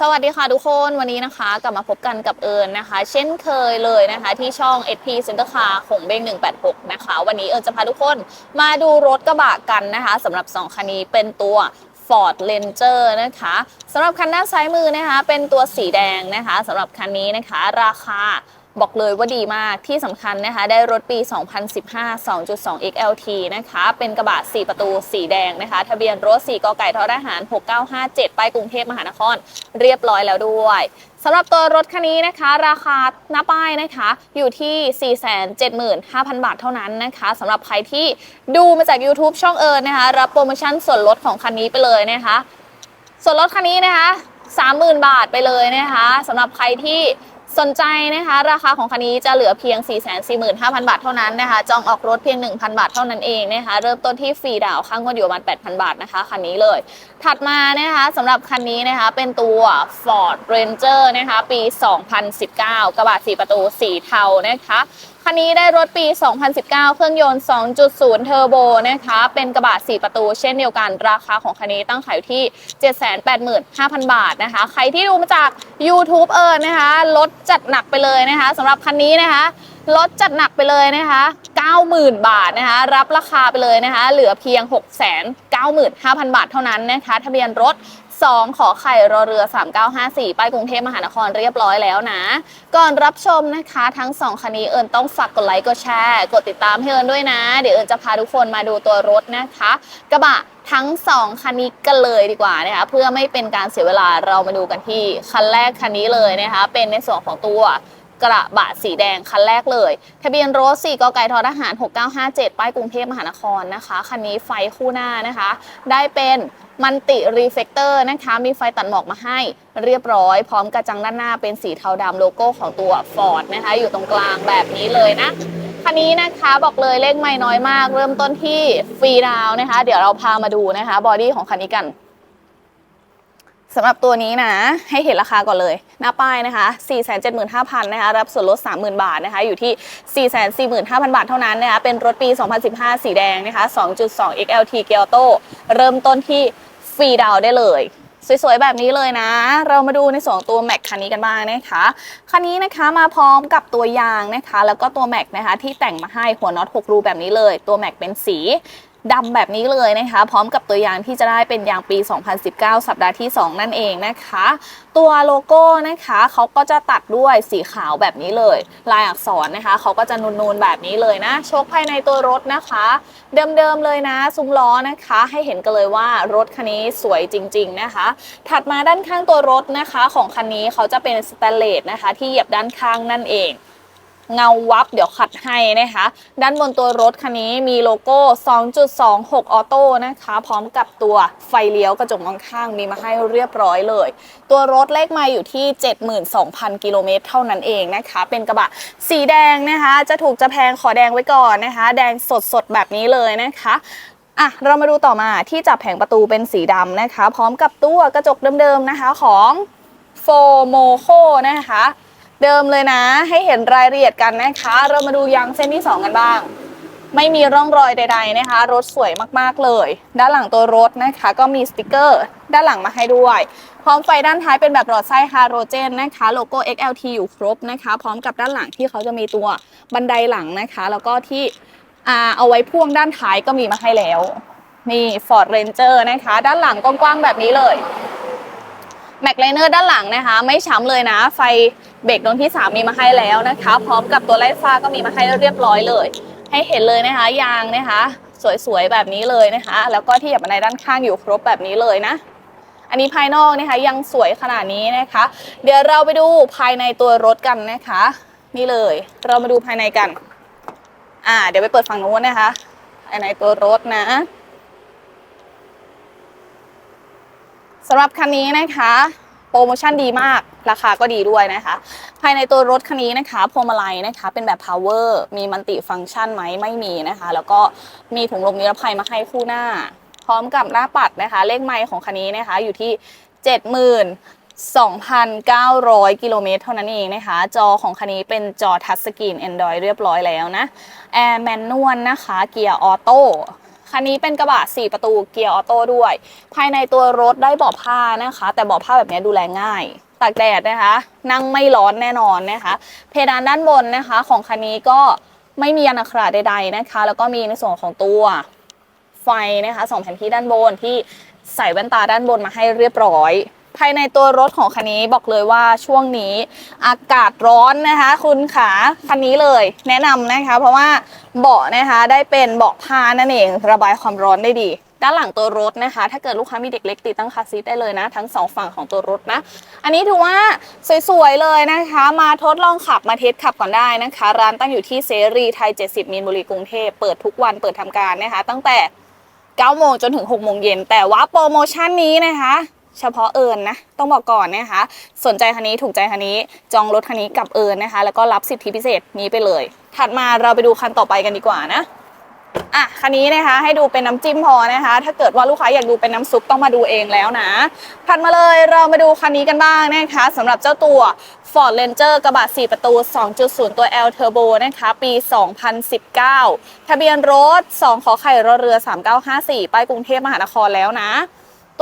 สวัสดีค่ะทุกคนวันนี้นะคะ กลับมาพบกันกับเอิญนะคะ เช่นเคยเลยนะคะ ที่ช่อง SP Center Car ของเบง186 นะคะ วันนี้เอิญจะพาทุกคนมาดูรถกระบะกันนะคะสำหรับ 2 คันนี้เป็นตัว Ford Ranger นะคะสำหรับคันด้านซ้ายมือนะคะ เป็นตัวสีแดงนะคะสำหรับคันนี้นะคะ ราคา บอกเลยว่าดีมากที่สำคัญนะคะ ได้รถปี 2015 2.2 XLT นะคะ เป็นกระบะ 4 ประตู สีแดงนะคะ ทะเบียนรถ 4กไก่ทอทหาร 6957 ไปกรุงเทพมหานคร เรียบร้อยแล้วด้วยสำหรับตัวรถคันนี้นะคะ ราคาหน้าป้ายนะคะอยู่ที่ 475,000 บาทเท่านั้นนะคะสำหรับใครที่ดูมาจาก YouTube ช่องเอิญนะคะ รับโปรโมชั่นส่วนลดของคันนี้ไปเลยนะคะ ส่วนลดคันนี้นะคะ 30,000 บาทไปเลยนะคะสำหรับใครที่ สนใจนะคะราคาของคันนี้จะเหลือเพียง 445,000 บาทเท่านั้นนะคะ จองออกรถเพียง 1,000 บาทเท่านั้นเองนะคะ เริ่มต้นที่ฟรีดาวข้างก็อยู่ประมาณ 8,000 บาทนะคะคันนี้เลย ถัดมานะคะสำหรับคันนี้นะคะเป็นตัว Ford Ranger นะคะปี 2019 กระบะ4ประตูสีเทานะคะ คันนี้ได้รถปี 2019 เครื่องยนต์ 2.0 เทอร์โบนะคะ เป็นกระบะ 4 ประตู เช่นเดียวกัน ราคาของคันนี้ตั้งขายอยู่ที่ 785,000 บาทนะคะ ใครที่ดูมาจาก YouTube เอิญนะคะ ลดจัดหนักไปเลยนะคะสำหรับคันนี้นะคะ ลดจัดหนักไปเลยนะคะ 90,000 บาทนะคะ รับราคาไปเลยนะคะ เหลือเพียง 695,000 บาทเท่านั้นนะคะ ทะเบียนรถ 2 ขอไข่รอเรือ 3954 ป้ายกรุงเทพมหานครเรียบร้อยแล้วนะ ก่อนรับชมนะคะทั้ง 2คันนี้เอิญต้องฝากกดไลค์กดแชร์กดติดตามให้เอิญด้วยนะ เดี๋ยวเอิญจะพาทุกคนมาดูตัวรถนะคะ กระบะทั้ง 2 คันนี้กันเลยดีกว่านะคะเพื่อไม่เป็นการเสียเวลาเรามาดูกันที่คันแรกคันนี้เลยนะคะเป็นในส่วนของตัวกระบะสีแดงคันแรกเลย ทะเบียนรถ4กไก่ทอทหาร 6957 ป้ายกรุงเทพมหานครนะคะ คันนี้ไฟคู่หน้านะคะ ได้เป็น มันติรีเฟกเตอร์นะคะ มีไฟตัดหมอกมาให้เรียบร้อย พร้อมกระจังด้านหน้าเป็นสีเทาดำโลโก้ของตัว Ford นะคะ อยู่ตรงกลางแบบนี้เลยนะคันนี้นะคะบอกเลยเลขไม่น้อยมาก เริ่มต้นที่ฟรีดาวนะคะ เดี๋ยวเราพามาดูนะคะบอดี้ของคันนี้กันสำหรับตัวนี้นะ ให้เห็นราคาก่อนเลย หน้าป้ายนะคะ 475,000นะคะ รับส่วนลด 30,000 บาทนะคะ อยู่ที่ 445,000 บาทเท่านั้นนะคะ เป็นรถปี 2015 สีแดงนะคะ 2.2 XLT เกียร์โตเริ่มต้นที่ ฟรีดาวได้เลย สวยๆ แบบนี้เลยนะ เรามาดูในส่วนตัวแม็กคันนี้กันบ้างนะคะ คันนี้นะคะมาพร้อมกับตัวยางนะคะ แล้วก็ตัวแม็กนะคะที่แต่งมาให้หัวน็อต6รูแบบนี้เลย ตัวแม็กเป็นสี ดำแบบนี้เลยนะคะ พร้อมกับตัวยางที่จะได้เป็นยางปี 2019 สัปดาห์ที่ 2 นั่นเองนะคะ ตัวโลโก้นะคะเขาก็จะตัดด้วยสีขาวแบบนี้เลย ลายอักษรนะคะเขาก็จะนูนๆแบบนี้เลยนะโชคภายในตัวรถนะคะ เดิมๆเลยนะ ซุ้มล้อนะคะ ให้เห็นกันเลยว่ารถคันนี้สวยจริง ๆนะคะ ถัดมาด้านข้างตัวรถนะคะ ของคันนี้เขาจะเป็นสแตนเลสนะคะ ที่เหยียบด้านข้างนั่นเอง เงาวับเดี๋ยวขัดให้นะคะ ด้านบนตัวรถคันนี้มีโลโก้ 2.26 ออโต้นะคะ พร้อมกับตัวไฟเลี้ยวกระจกมองข้างมีมาให้เรียบร้อยเลย ตัวรถเลขไมาอยู่ที่ 72,000 กิโลเมตรเท่านั้นเองนะคะ เป็นกระบะสีแดงนะคะ จะถูกจะแพงขอแดงไว้ก่อนนะคะ แดงสดๆ แบบนี้เลยนะคะอะเรามาดูต่อมาที่จับแผงประตูเป็นสีดำนะคะ พร้อมกับตัวกระจกเดิมๆนะคะของโฟโมโคนะคะ เดิมเลยนะ ให้เห็นรายละเอียดกันนะคะ เรามาดูยางเส้นที่ 2 กันบ้าง ไม่มีร่องรอยใด ๆนะคะ รถสวยมากๆเลย ด้านหลังตัวรถนะคะ ก็มีสติกเกอร์ ด้านหลังมาให้ด้วย พร้อมไฟด้านท้ายเป็นแบบหลอดไส้ฮาโลเจนนะคะโลโก้ XLT อยู่ครบนะคะ พร้อมกับด้านหลังที่เขาจะมีตัวบันไดหลังนะคะ แล้วก็ที่เอาไว้พ่วงด้านท้ายก็มีมาให้แล้วนี่ Ford Ranger นะคะ ด้านหลังกว้างๆแบบนี้เลยแม็กไลเนอร์ด้านหลังนะคะ ไม่ช้ำเลยนะ ไฟ เบรกดวงที่ 3 มีมาให้แล้วนะคะ พร้อมกับตัวไล่ฟ้าก็มีมาให้เรียบร้อยเลย ให้เห็นเลยนะคะยางนะคะ สวยๆแบบนี้เลยนะคะ แล้วก็ที่เหยียบบันดด้านข้างอยู่ครบแบบนี้เลยนะอันนี้ภายนอกนะคะยังสวยขนาดนี้นะคะ เดี๋ยวเราไปดูภายในตัวรถกันนะคะ นี่เลย เรามาดูภายในกัน อ่า เดี๋ยวไปเปิดฝั่งนู้นนะคะภายในตัวรถนะสำหรับคันนี้นะคะ โปรโมชั่นดีมาก ราคาก็ดีด้วยนะคะ ภายในตัวรถคันนี้นะคะพวงมาลัยนะคะ เป็นแบบ power มีมัลติฟังก์ชันไหมไม่มีนะคะ แล้วก็มีถุงลมนิรภัยมาให้คู่หน้า พร้อมกับหน้าปัดนะคะ เลขไมล์ของคันนี้นะคะ อยู่ที่72,900 กิโลเมตรเท่านั้นเองนะคะ จอของคันนี้เป็นจอทัชสกรีน Android เรียบร้อยแล้วนะ แอร์แมนนวลนะคะ เกียร์ออโต้ คันนี้เป็นกระบะ 4 ประตูเกียร์ออโต้ด้วย ภายในตัวรถได้เบาะผ้านะคะ แต่เบาะผ้าแบบนี้ดูแลง่ายตากแดดนะคะ นั่งไม่ร้อนแน่นอนนะคะ เพดานด้านบนนะคะ ของคันนี้ก็ไม่มียางอัคราใด ๆนะคะ แล้วก็มีในส่วนของตัวไฟนะคะสองแผ่นที่ด้านบนที่ใส่แว่นตาด้านบนมาให้เรียบร้อย ภายในตัวรถของคันนี้บอกเลยว่าช่วงนี้อากาศร้อนนะคะ คุณขาคันนี้เลยแนะนำนะคะ เพราะว่าเบาะนะคะได้เป็นเบาะผ้านั่นเองระบายความร้อนได้ดีด้านหลังตัวรถนะคะ ถ้าเกิดลูกค้ามีเด็กเล็กติดตั้งคาซีทได้เลยนะ ทั้งสองฝั่งของตัวรถนะ อันนี้ถือว่าสวยๆเลยนะคะ มาทดลองขับมาเทสขับก่อนได้นะคะ ร้านตั้งอยู่ที่เสรีไทย 70 มีนบุรีกรุงเทพ เปิดทุกวันเปิดทำการนะคะ ตั้งแต่ 9 โมงจนถึง 6 โมงเย็น แต่ว่าโปรโมชั่นนี้นะคะ เฉพาะเอิญนะต้องบอกก่อนนะคะ สนใจคันนี้ถูกใจคันนี้ จองรถคันนี้กับเอิญนะคะ แล้วก็รับสิทธิพิเศษนี้ไปเลย ถัดมาเราไปดูคันต่อไปกันดีกว่านะอะคันนี้นะคะให้ดูเป็นน้ำจิ้มพอนะคะ ถ้าเกิดว่าลูกค้าอยากดูเป็นน้ำซุปต้องมาดูเองแล้วนะถัดมาเลยเรามาดูคันนี้กันบ้างนะคะสำหรับเจ้าตัว Ford Ranger กระบะ 4 ประตู 2.0 ตัว L Turbo นะคะ ปี 2019 ทะเบียนรถ 2 ขอไข่รอเรือ 3954 ป้ายกรุงเทพมหานครแล้วนะ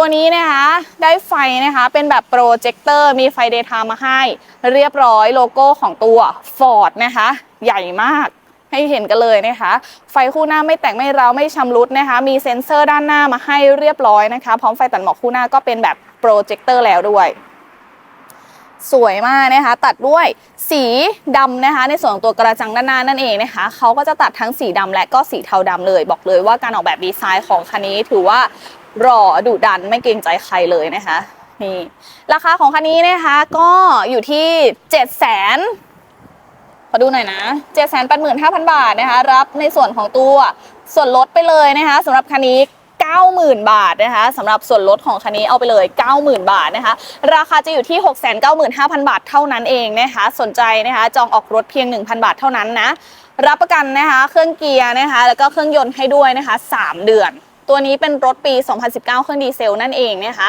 ตัวนี้นะคะได้ไฟนะคะเป็นแบบโปรเจคเตอร์มีไฟเดย์ไทม์มาให้ เรียบร้อยโลโก้ของตัว Ford นะคะ ใหญ่มากให้เห็นกันเลยนะคะ ไฟคู่หน้าไม่แตกไม่ร้าวไม่ชำรุดนะคะ มีเซ็นเซอร์ด้านหน้ามาให้เรียบร้อยนะคะ พร้อมไฟตัดหมอกคู่หน้าก็เป็นแบบโปรเจคเตอร์แล้วด้วยสวยมากนะคะ ตัดด้วยสีดำนะคะ ในส่วนของตัวกระจังด้านหน้านั่นเองนะคะเขาก็จะตัดทั้งสีดำและก็สีเทาดำเลย บอกเลยว่าการออกแบบดีไซน์ของคันนี้ถือว่า หล่อดุดันไม่เกรงใจใครเลยนะคะนี่ราคาของคันนี้นะคะก็อยู่ที่7 0 0 0 0 0ขอดูหน่อยนะ7 8 5 0 0 0บาทนะคะรับในส่วนของตัวส่วนลดไปเลยนะคะสำหรับคันนี้90,000 บาทนะคะสำหรับส่วนลดของคันนี้เอาไปเลย 90,000 บาทนะคะ ราคาจะอยู่ที่ 695,000 บาทเท่านั้นเองนะคะ สนใจนะคะ จองออกรถเพียง 1,000 บาทเท่านั้นนะ รับประกันนะคะ เครื่องเกียร์นะคะ แล้วก็เครื่องยนต์ให้ด้วยนะคะ 3 เดือน ตัวนี้เป็นรถปี 2019 เครื่องดีเซลนั่นเองนะคะ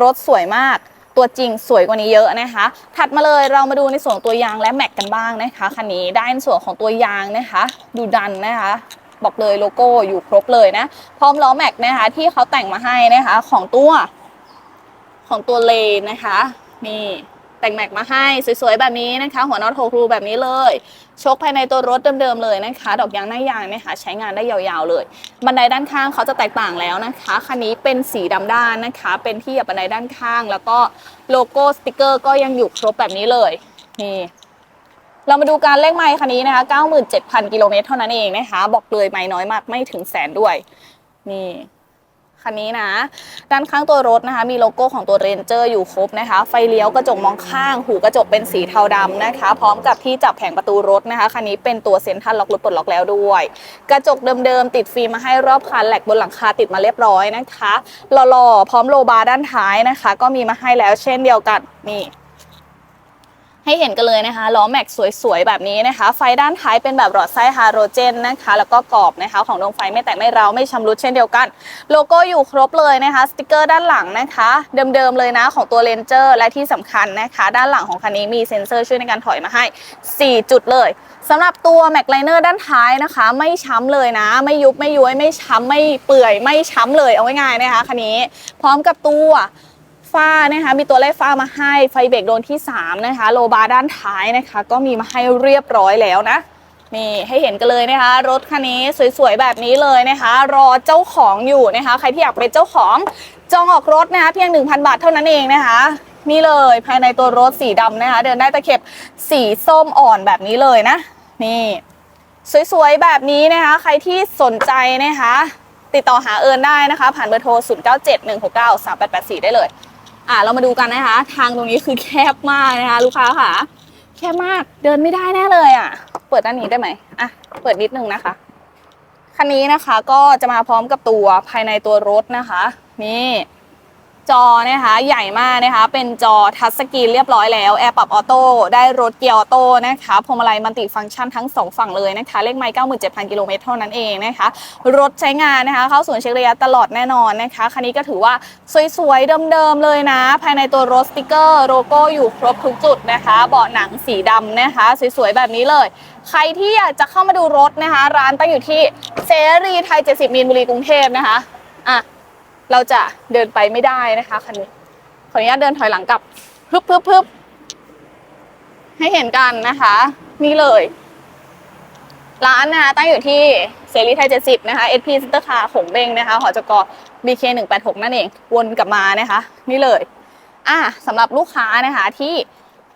รถสวยมาก ตัวจริงสวยกว่านี้เยอะนะคะ ถัดมาเลยเรามาดูในส่วนตัวยางและแม็กกันบ้างนะคะ คันนี้ได้ในส่วนของตัวยางนะคะ ดูดันนะคะบอกเลยโลโก้อยู่ครบเลยนะ พร้อมล้อแม็กนะคะที่เขาแต่งมาให้นะคะของตัวของตัวเลนนะคะ นี่ แต่งแม็กมาให้สวยๆแบบนี้นะคะ หัวน็อตโฮครูแบบนี้เลยชคภายในตัวรถเดิมๆเลยนะคะ ดอกยางหน้ายางนะคะใช้งานได้ยาวๆเลย บันไดด้านข้างเขาจะแตกต่างแล้วนะคะคันนี้เป็นสีดำด้านนะคะ เป็นที่หยียบบันไดด้านข้าง แล้วก็โลโก้สติกเกอร์ก็ยังอยู่ครบแบบนี้เลยนี่เรามาดูการเลขไมล์คันนี้นะคะ 97,000 กิโลเมตรเท่านั้นเองนะคะ บอกเลยไมล์น้อยมากไม่ถึงแสนด้วยนี่ คันนี้นะ ด้านข้างตัวรถนะคะ มีโลโก้ของตัวเรนเจอร์อยู่ครบนะคะ ไฟเลี้ยวกระจกมองข้าง หูกระจกเป็นสีเทาดำนะคะ พร้อมกับที่จับแผงประตูรถนะคะ คันนี้เป็นตัวเซ็นทรัลล็อกรถปลดล็อกแล้วด้วย กระจกเดิมๆ ติดฟิล์มมาให้รอบคันแหลกบนหลังคาติดมาเรียบร้อยนะคะหล่อๆ พร้อมโลบาร์ด้านท้ายนะคะ ก็มีมาให้แล้วเช่นเดียวกันนี่ ให้เห็นกันเลยนะคะล้อแม็กสวยๆ แบบนี้นะคะ ไฟด้านท้ายเป็นแบบหลอดไส้ฮาโลเจนนะคะ แล้วก็กรอบนะคะ ของดวงไฟไม่แตกไม่ร้าวไม่ชำรุดเช่นเดียวกัน โลโก้อยู่ครบเลยนะคะสติกเกอร์ด้านหลังนะคะ เดิมๆเลยนะของตัวเลนเจอร์และที่สำคัญนะคะ ด้านหลังของคันนี้มีเซ็นเซอร์ช่วยในการถอยมาให้ 4 จุดเลยสำหรับตัวแม็กไลเนอร์ด้านท้ายนะคะ ไม่ช้ำเลยนะ ไม่ยุบไม่ย้วยไม่ช้ำไม่เปื่อยไม่ช้ำเลยเอาง่ายๆนะคะคันนี้ พร้อมกับตัว ฝ้านะคะมีตัวไล่ฝ้ามาให้ไฟเบรกโดนที่ 3 นะคะ โลบาร์ด้านท้ายนะคะ ก็มีมาให้เรียบร้อยแล้วนะนี่ให้เห็นกันเลยนะคะ รถคันนี้สวยๆแบบนี้เลยนะคะ รอเจ้าของอยู่นะคะ ใครที่อยากเป็นเจ้าของจองออกรถนะคะเพียง 1,000 บาทเท่านั้นเองนะคะ นี่เลยภายในตัวรถสีดำนะคะ เดินได้ตะเข็บสีส้มอ่อนแบบนี้เลยนะ นี่ สวยๆแบบนี้นะคะ ใครที่สนใจนะคะ ติดต่อหาเอิญได้นะคะ ผ่านเบอร์โทร 0971693884 ได้เลย อะเรามาดูกันนะคะ ทางตรงนี้คือแคบมากนะคะ ลูกค้าค่ะ แคบมากเดินไม่ได้แน่เลยอะ เปิดด้านนี้ได้ไหมอะเปิดนิดนึงนะคะ คันนี้นะคะก็จะมาพร้อมกับตัวภายในตัวรถนะคะ นี่ จอนะคะใหญ่มากนะคะเป็นจอทัชสกรีนเรียบร้อยแล้วแอร์ปรับออโต้ได้รถเกียร์ออโต้นะคะพวงมาลัยมัลติฟังก์ชันทั้งสองฝั่งเลยนะคะเลขไมล์97,000 กิโลเมตรเท่านั้นเองนะคะรถใช้งานนะคะเข้าศูนย์เช็คระยะตลอดแน่นอนนะคะคันนี้ก็ถือว่าสวยๆเดิมๆเลยนะ ภายในตัวรถสติกเกอร์โลโก้อยู่ครบทุกจุดนะคะเบาะหนังสีดำนะคะสวยๆแบบนี้เลยใครที่อยากจะเข้ามาดูรถนะคะ ร้านตั้งอยู่ที่เสรีไทย 70 มีนบุรีกรุงเทพนะคะอะ เราจะเดินไปไม่ได้นะคะคันนี้ขออนุญาตเดินถอยหลังกลับพึบพึบพึบให้เห็นกันนะคะ นี่เลย ร้านนะคะตั้งอยู่ที่เสรีไทย70นะคะ SP ซินเตอร์คาร์ของเบงนะคะ หอจก BK 186นั่นเอง วนกลับมานะคะ นี่เลย อะสำหรับลูกค้านะคะที่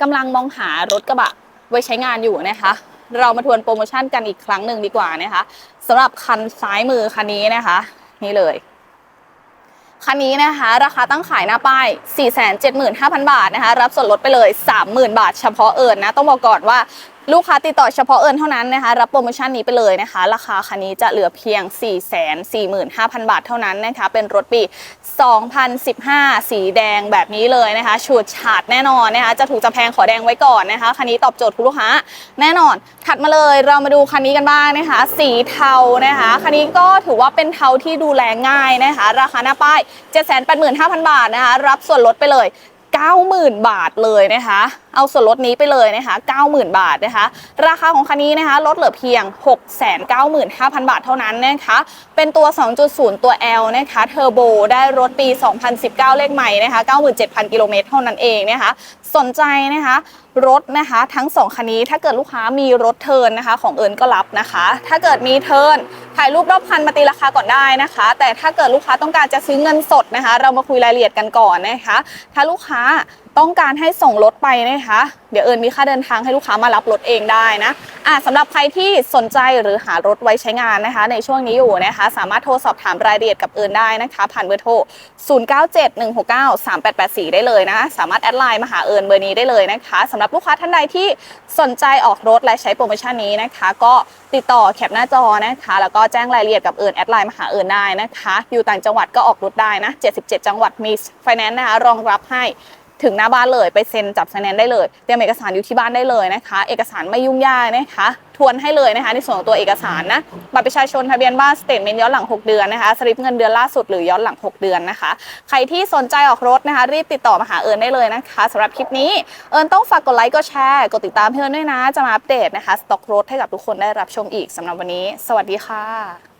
กำลังมองหารถกระบะไว้ใช้งานอยู่นะคะ เรามาทวนโปรโมชั่นกันอีกครั้งหนึ่งดีกว่านะคะสำหรับคันซ้ายมือคันนี้นะคะ นี่เลย คันนี้นะคะ ราคาตั้งขายหน้าป้าย 475,000 บาทนะคะ รับส่วนลดไปเลย 30,000 บาทเฉพาะเอิญนะต้องบอกก่อนว่า ลูกค้าติดต่อเฉพาะเอิญเท่านั้นนะคะ รับโปรโมชั่นนี้ไปเลยนะคะ ราคาคันนี้จะเหลือเพียง 445,000 บาทเท่านั้นนะคะ เป็นรถปี 2015 สีแดงแบบนี้เลยนะคะฉูดฉาดแน่นอนนะคะ จะถูกจะแพงขอแดงไว้ก่อนนะคะ คันนี้ตอบโจทย์คุณลูกค้าแน่นอน ถัดมาเลยเรามาดูคันนี้กันบ้างนะคะ สีเทานะคะ คันนี้ก็ถือว่าเป็นเทาที่ดูแลง่ายนะคะ ราคาหน้าป้าย 785,000 บาทนะคะ รับส่วนลดไปเลย 90,000 บาทเลยนะคะ เอาส่วนลดนี้ไปเลยนะคะ 90,000 บาทนะคะ ราคาของคันนี้นะคะ ลดเหลือเพียง 695,000 บาทเท่านั้นนะคะ เป็นตัว 2.0 ตัว L นะคะ เทอร์โบ ได้รถปี 2019 เลขใหม่นะคะ 97,000 กิโลเมตรเท่านั้นเองนะคะ สนใจนะคะรถนะคะทั้ง 2 คันนี้ถ้าเกิดลูกค้ามีรถเทิร์นนะคะ ของเอิญก็รับนะคะ ถ้าเกิดมีเทิร์น ถ่ายรูปรอบคันมาตีราคาก่อนได้นะคะ แต่ถ้าเกิดลูกค้าต้องการจะซื้อเงินสดนะคะ เรามาคุยรายละเอียดกันก่อนนะคะ ถ้าลูกค้า ต้องการให้ส่งรถไปนะคะ เดี๋ยวเอิญมีค่าเดินทางให้ลูกค้ามารับรถเองได้นะอะสำหรับใครที่สนใจหรือหารถไว้ใช้งานนะคะ ในช่วงนี้อยู่นะคะ สามารถโทรสอบถามรายละเอียดกับเอิญได้นะคะ ผ่านเบอร์โทร 0971693884 ได้เลยนะ สามารถแอดไลน์มาหาเอิญเบอร์นี้ได้เลยนะคะสำหรับลูกค้าท่านใดที่สนใจออกรถและใช้โปรโมชั่นนี้นะคะ ก็ติดต่อแคปหน้าจอนะคะ แล้วก็แจ้งรายละเอียดกับเอิญแอดไลน์มาหาเอิญได้นะคะ อยู่ต่างจังหวัดก็ออกรถได้นะ 77 จังหวัดมีไฟแนนซ์นะคะรองรับให้ ถึงหน้าบ้านเลย ไปเซ็นจับไฟแนนซ์ได้เลย เตรียมเอกสารอยู่ที่บ้านได้เลยนะคะ เอกสารไม่ยุ่งยากนะคะทวนให้เลยนะคะในส่วนของตัวเอกสารนะบัตรประชาชนทะเบียนบ้านสเตทเมนต์ย้อนหลัง 6 เดือนนะคะสลิปเงินเดือนล่าสุดหรือย้อนหลัง 6 เดือนนะคะ ใครที่สนใจออกรถนะคะ รีบติดต่อมาหาเอิญได้เลยนะคะสำหรับคลิปนี้เอิญต้องฝากกดไลค์กดแชร์กดติดตามเพื่อนด้วยนะ จะมาอัปเดตนะคะสต็อกรถให้กับทุกคนได้รับชมอีกสำหรับวันนี้ สวัสดีค่ะ